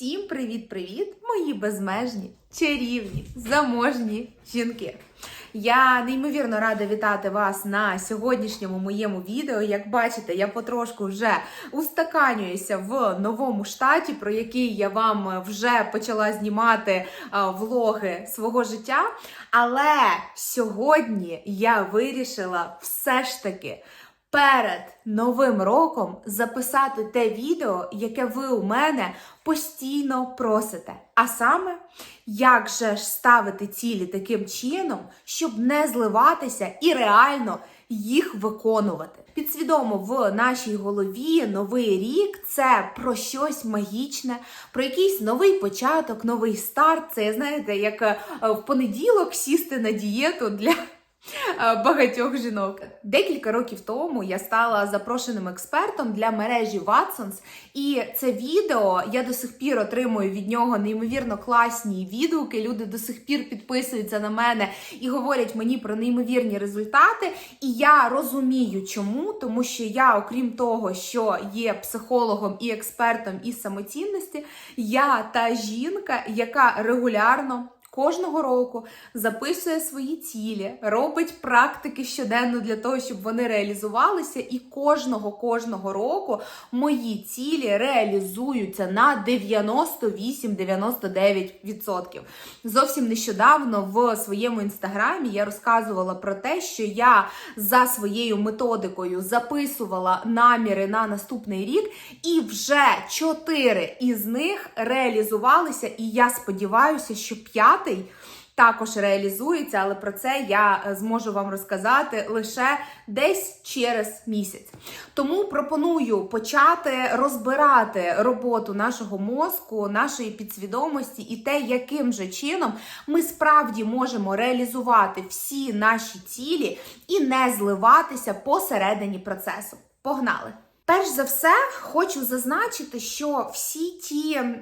Всім привіт-привіт, мої безмежні, чарівні, заможні жінки. Я неймовірно рада вітати вас на сьогоднішньому моєму відео. Як бачите, я потрошку вже устаканююся в новому штаті, про який я вам вже почала знімати влоги свого життя. Але сьогодні я вирішила все ж таки перед новим роком записати те відео, яке ви у мене постійно просите. А саме, як же ж ставити цілі таким чином, щоб не зливатися і реально їх виконувати. Підсвідомо в нашій голові новий рік це про щось магічне, про якийсь новий початок, новий старт. Це знаєте, як е, в понеділок сісти на дієту для багатьох жінок. Декілька років тому я стала запрошеним експертом для мережі Watsons, і це відео я до сих пір отримую від нього неймовірно класні відгуки. Люди до сих пір підписуються на мене і говорять мені про неймовірні результати. І я розумію, чому, тому що я, окрім того, що є психологом і експертом із самоцінності, я та жінка, яка регулярно. Кожного року записує свої цілі, робить практики щоденно для того, щоб вони реалізувалися, і кожного кожного року мої цілі реалізуються на 98-99%. Зовсім нещодавно в своєму інстаграмі я розказувала про те, що я за своєю методикою записувала наміри на наступний рік, і вже чотири із них реалізувалися. І я сподіваюся, що п'ятий. Також реалізується, але про це я е, зможу вам розказати лише десь через місяць. Тому пропоную почати розбирати роботу нашого мозку, нашої підсвідомості і те, яким же чином ми справді можемо реалізувати всі наші цілі і не зливатися посередині процесу. Погнали! Перш за все, хочу зазначити, що всі ті е,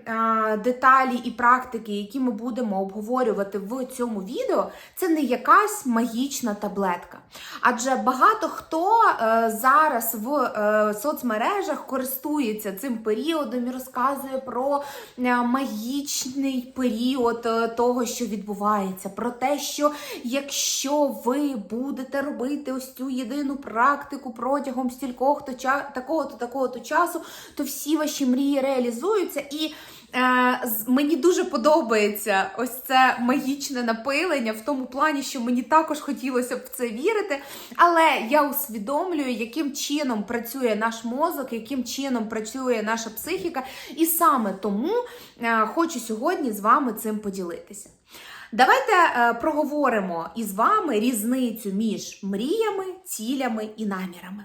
деталі і практики, які ми будемо обговорювати в цьому відео, це не якась магічна таблетка. Адже багато хто е, зараз в е, соцмережах користується цим періодом і розказує про е, магічний період е, того, що відбувається, про те, що якщо ви будете робити ось цю єдину практику протягом стількох то ча такого-то такого-то часу, то всі ваші мрії реалізуються. І е, мені дуже подобається ось це магічне напилення в тому плані, що мені також хотілося б в це вірити. Але я усвідомлюю, яким чином працює наш мозок, яким чином працює наша психіка, і саме тому е, хочу сьогодні з вами цим поділитися. Давайте е, проговоримо із вами різницю між мріями, цілями і намірами.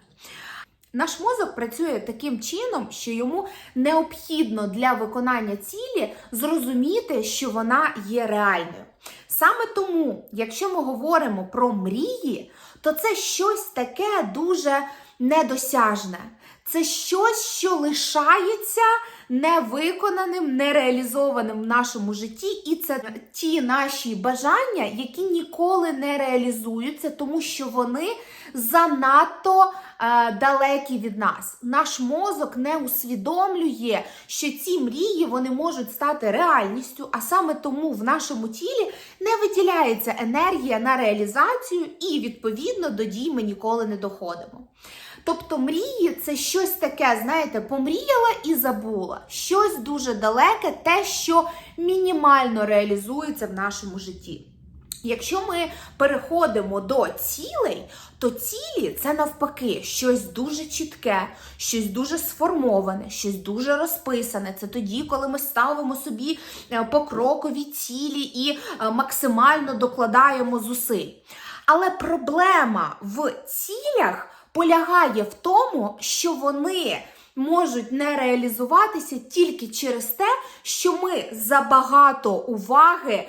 Наш мозок працює таким чином, що йому необхідно для виконання цілі зрозуміти, що вона є реальною. Саме тому, якщо ми говоримо про мрії, то це щось таке дуже недосяжне. Це щось, що лишається невиконаним, нереалізованим в нашому житті, і це ті наші бажання, які ніколи не реалізуються, тому що вони занадто далекі від нас. Наш мозок не усвідомлює, що ці мрії вони можуть стати реальністю, а саме тому в нашому тілі не виділяється енергія на реалізацію, і відповідно до дій ми ніколи не доходимо. Тобто мрії це щось таке, знаєте, помріяла і забула. Щось дуже далеке, те, що мінімально реалізується в нашому житті. Якщо ми переходимо до цілей, то цілі це навпаки щось дуже чітке, щось дуже сформоване, щось дуже розписане. Це тоді, коли ми ставимо собі е, покрокові цілі і е, максимально докладаємо зусиль. Але проблема в цілях полягає в тому, що вони можуть не реалізуватися тільки через те, що ми забагато уваги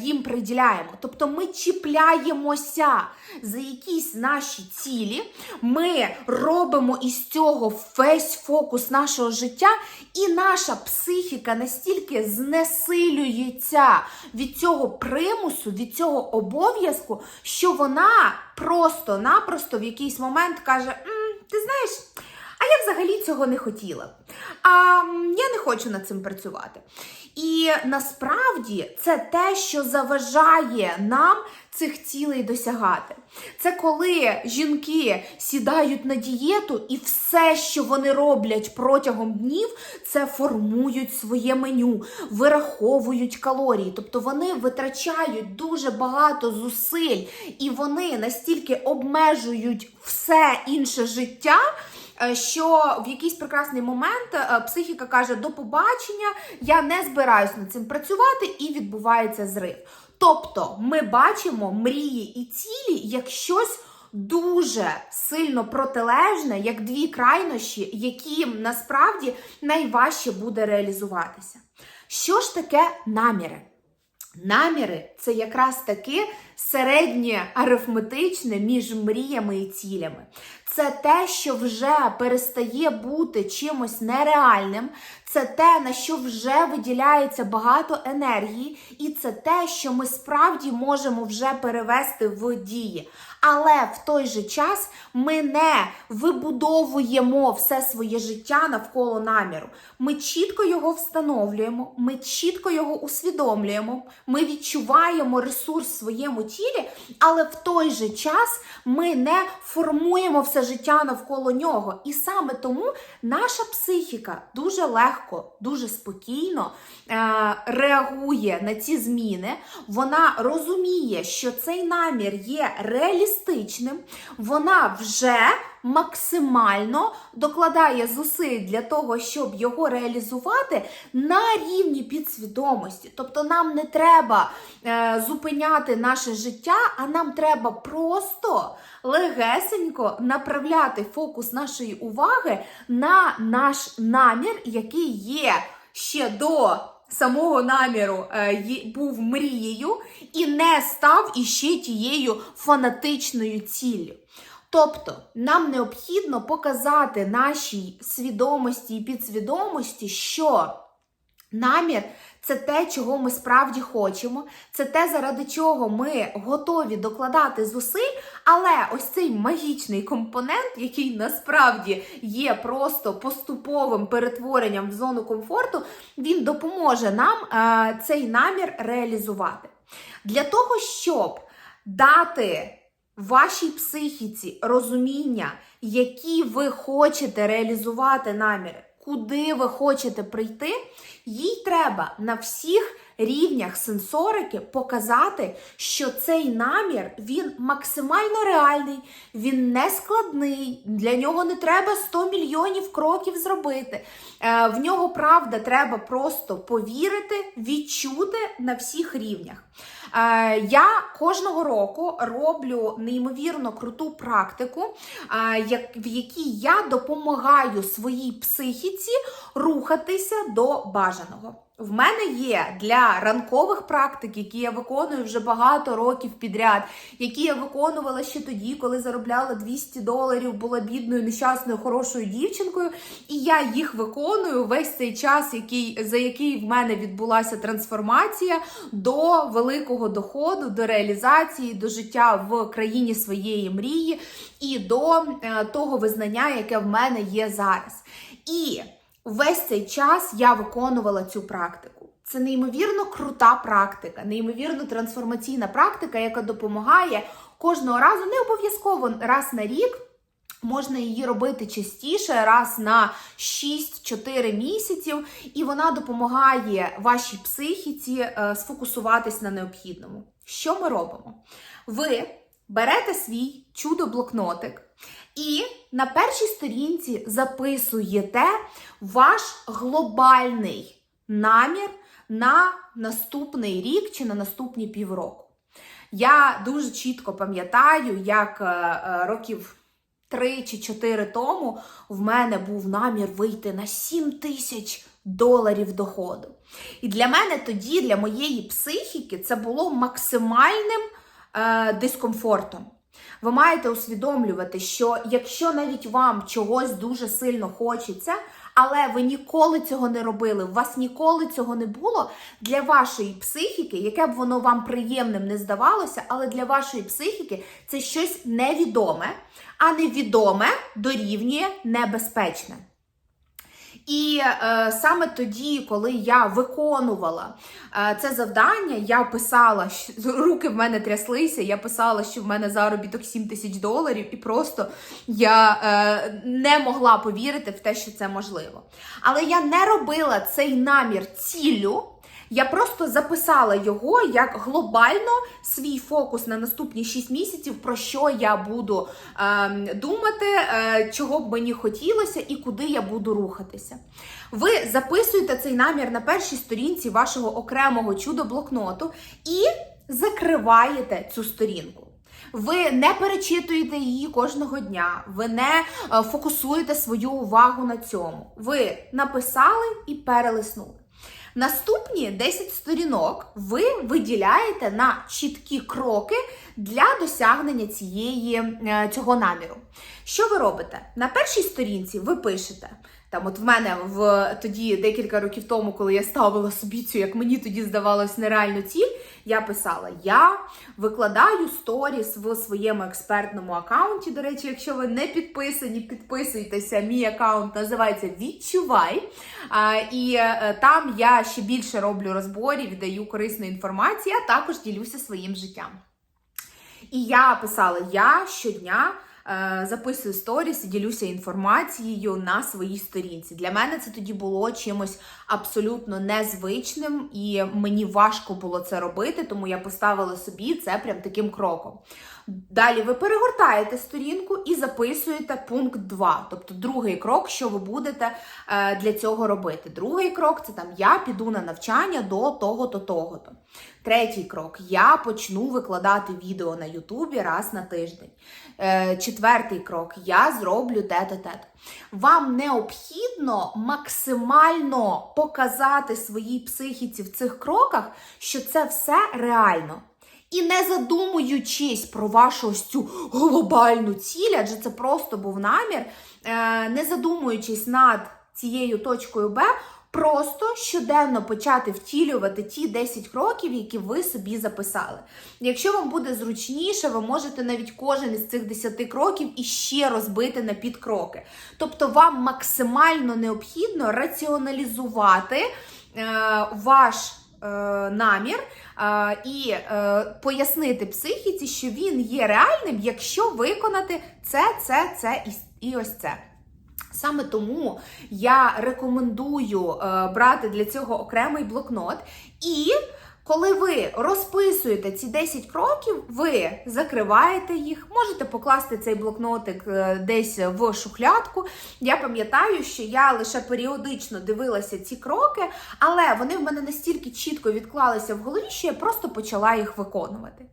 їм приділяємо. Тобто ми чіпляємося за якісь наші цілі, ми робимо із цього весь фокус нашого життя, і наша психіка настільки знесилюється від цього примусу, від цього обов'язку, що вона просто-напросто в якийсь момент каже: «М, ти знаєш. А я взагалі цього не хотіла. А я не хочу над цим працювати. І насправді це те, що заважає нам цих цілей досягати. Це коли жінки сідають на дієту і все, що вони роблять протягом днів, це формують своє меню, вираховують калорії. Тобто вони витрачають дуже багато зусиль, і вони настільки обмежують все інше життя. Е, Що в якийсь прекрасний момент е, психіка каже: до побачення, я не збираюсь над цим працювати, і відбувається зрив. Тобто ми бачимо мрії і цілі як щось дуже сильно протилежне, як дві крайнощі, яким насправді найважче буде реалізуватися. Що ж таке наміри? Наміри це якраз таки середнє арифметичне між мріями і цілями. Це те, що вже перестає бути чимось нереальним, це те, на що вже виділяється багато енергії, і це те, що ми справді можемо вже перевести в дії. Але в той же час ми не вибудовуємо все своє життя навколо наміру. Ми чітко його встановлюємо, ми чітко його усвідомлюємо, ми відчуваємо ресурс в своєму тілі, але в той же час ми не формуємо все життя навколо нього. І саме тому наша психіка дуже легко, дуже спокійно е, реагує на ці зміни. Вона розуміє, що цей намір є реалістичним, вона вже максимально докладає зусиль для того, щоб його реалізувати на рівні підсвідомості. Тобто нам не треба е, зупиняти наше життя, а нам треба просто легесенько направляти фокус нашої уваги на наш намір, який є ще до. Самого наміру е, був мрією і не став іще тією фанатичною ціллю. Тобто нам необхідно показати нашій свідомості і підсвідомості, що намір це те, чого ми справді хочемо, це те, заради чого ми готові докладати зусиль, але ось цей магічний компонент, який насправді є просто поступовим перетворенням в зону комфорту, він допоможе нам е, цей намір реалізувати. Для того, щоб дати вашій психіці розуміння, які ви хочете реалізувати наміри, куди ви хочете прийти, їй треба на всіх рівнях сенсорики показати, що цей намір він максимально реальний, він не складний, для нього не треба 100 мільйонів кроків зробити. Е, В нього правда треба просто повірити, відчути на всіх рівнях. Е, Я кожного року роблю неймовірно круту практику, е, в якій я допомагаю своїй психіці рухатися до бажаного. В мене є для ранкових практик, які я виконую вже багато років підряд, які я виконувала ще тоді, коли заробляла 200 доларів, була бідною, нещасною, хорошою дівчинкою. І я їх виконую весь цей час, який, за який в мене відбулася трансформація до великого доходу, до реалізації, до життя в країні своєї мрії і до е, того визнання, яке в мене є зараз. І Весь цей час я виконувала цю практику. Це неймовірно крута практика, неймовірно трансформаційна практика, яка допомагає кожного разу, не обов'язково раз на рік. Можна її робити частіше, раз на 6-4 місяців, і вона допомагає вашій психіці е, сфокусуватись на необхідному. Що ми робимо? Ви берете свій чудо-блокнотик і на першій сторінці записуєте ваш глобальний намір на наступний рік чи на наступні півроку. Я дуже чітко пам'ятаю, як е, е, років 3 чи чотири тому в мене був намір вийти на 7 тисяч доларів доходу. І для мене тоді, для моєї психіки, це було максимальним е, дискомфортом. Ви маєте усвідомлювати, що якщо навіть вам чогось дуже сильно хочеться, але ви ніколи цього не робили, у вас ніколи цього не було для вашої психіки, яке б воно вам приємним не здавалося, але для вашої психіки це щось невідоме, а невідоме дорівнює небезпечне. І е, саме тоді, коли я виконувала е, це завдання, я писала, що руки в мене тряслися, я писала, що в мене заробіток 7 тисяч доларів, і просто я е, не могла повірити в те, що це можливо. Але я не робила цей намір ціллю. Я просто записала його як глобально свій фокус на наступні 6 місяців, про що я буду е, думати, е, чого б мені хотілося і куди я буду рухатися. Ви записуєте цей намір на першій сторінці вашого окремого чудо-блокноту і закриваєте цю сторінку. Ви не перечитуєте її кожного дня, ви не е, фокусуєте свою увагу на цьому. Ви написали і перелиснули. Наступні 10 сторінок ви виділяєте на чіткі кроки для досягнення цієї, е, цього наміру. Що ви робите? На першій сторінці ви пишете. Там, от в мене в тоді декілька років тому, коли я ставила собі цю, як мені тоді здавалось, нереальну ціль, я писала: я викладаю сторіс в своєму експертному аккаунті. До речі, якщо ви не підписані, підписуйтеся. Мій аккаунт називається Відчувай. І е, там я ще більше роблю розборів, даю корисну інформацію, а також ділюся своїм життям. І я писала: я щодня. Е, Записую сторіс і ділюся інформацією на своїй сторінці. Для мене це тоді було чимось абсолютно незвичним, і мені важко було це робити, тому я поставила собі це прям таким кроком. Далі ви перегортаєте сторінку і записуєте пункт 2, тобто другий крок, що ви будете е, для цього робити. Другий крок це там я піду на навчання до того-то, того-то. Третій крок я почну викладати відео на Ютубі раз на тиждень. Е, четвертий крок я зроблю те-то, те-то. Вам необхідно максимально показати своїй психіці в цих кроках, що це все реально. І не задумуючись про вашу ось цю глобальну ціль, адже це просто був намір, е, не задумуючись над цією точкою Б, просто щоденно почати втілювати ті 10 кроків, які ви собі записали. Якщо вам буде зручніше, ви можете навіть кожен із цих 10 кроків іще розбити на підкроки. Тобто вам максимально необхідно раціоналізувати е, ваш намір е, і е, пояснити психіці, що він є реальним, якщо виконати це, це, це і, ось це. Саме тому я рекомендую е, брати для цього окремий блокнот. І коли ви розписуєте ці 10 кроків, ви закриваєте їх, можете покласти цей блокнотик е, десь в шухлядку. Я пам'ятаю, що я лише періодично дивилася ці кроки, але вони в мене настільки чітко відклалися в голові, що я просто почала їх виконувати.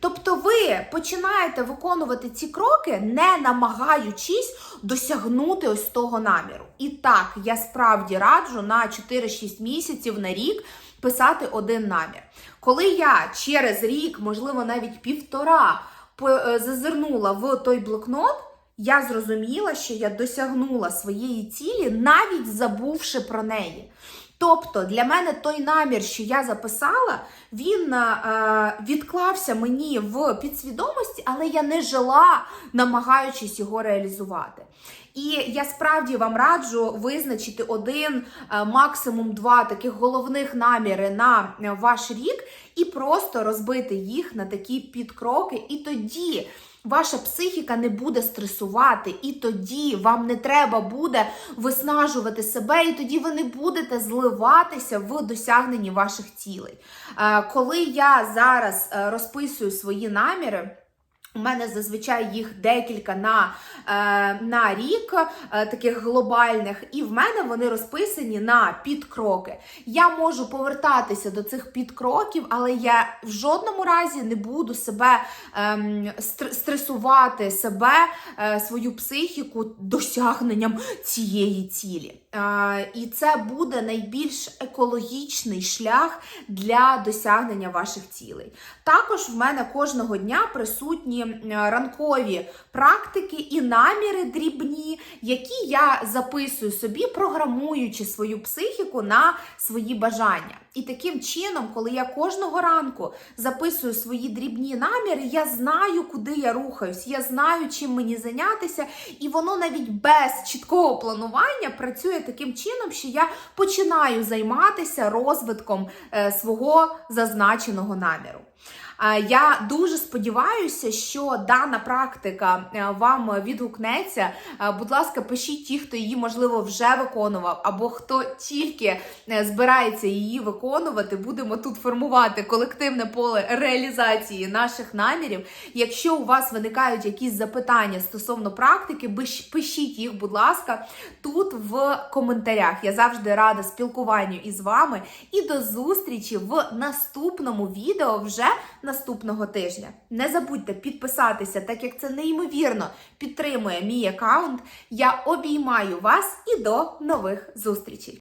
Тобто, ви починаєте виконувати ці кроки, не намагаючись досягнути ось того наміру. І так, я справді раджу на 4-6 місяців на рік писати один намір. Коли я через рік, можливо, навіть півтора, е, зазирнула в той блокнот, я зрозуміла, що я досягнула своєї цілі, навіть забувши про неї. Тобто для мене той намір, що я записала, він е, відклався мені в підсвідомості, але я не жила, намагаючись його реалізувати. І я справді вам раджу визначити один, е, максимум два таких головних наміри на е, ваш рік і просто розбити їх на такі підкроки. І тоді ваша психіка не буде стресувати, і тоді вам не треба буде виснажувати себе, і тоді ви не будете зливатися в досягненні ваших цілей. Е, Коли я зараз е, розписую свої наміри. У мене зазвичай їх декілька на, е, на рік, е, таких глобальних, і в мене вони розписані на підкроки. Я можу повертатися до цих підкроків, але я в жодному разі не буду себе ем, стресувати себе, е, свою психіку досягненням цієї цілі. Е, і це буде найбільш екологічний шлях для досягнення ваших цілей. Також в мене кожного дня присутні м, ранкові практики і наміри дрібні, які я записую собі, програмуючи свою психіку на свої бажання. І таким чином, коли я кожного ранку записую свої дрібні наміри, я знаю, куди я рухаюсь, я знаю, чим мені зайнятися, і воно навіть без чіткого планування працює таким чином, що я починаю займатися розвитком е, свого зазначеного наміру. Е, Я дуже сподіваюся, що дана практика е, вам відгукнеться. Е, Будь ласка, пишіть ті, хто її можливо вже виконував, або хто тільки збирається її виконувати. Будемо тут формувати колективне поле реалізації наших намірів. Якщо у вас виникають якісь запитання стосовно практики, пишіть їх, будь ласка, тут в коментарях. Я завжди рада спілкуванню із вами. І до зустрічі в наступному відео вже наступного тижня. Не забудьте підписатися, так як це неймовірно підтримує мій аккаунт. Я обіймаю вас і до нових зустрічей!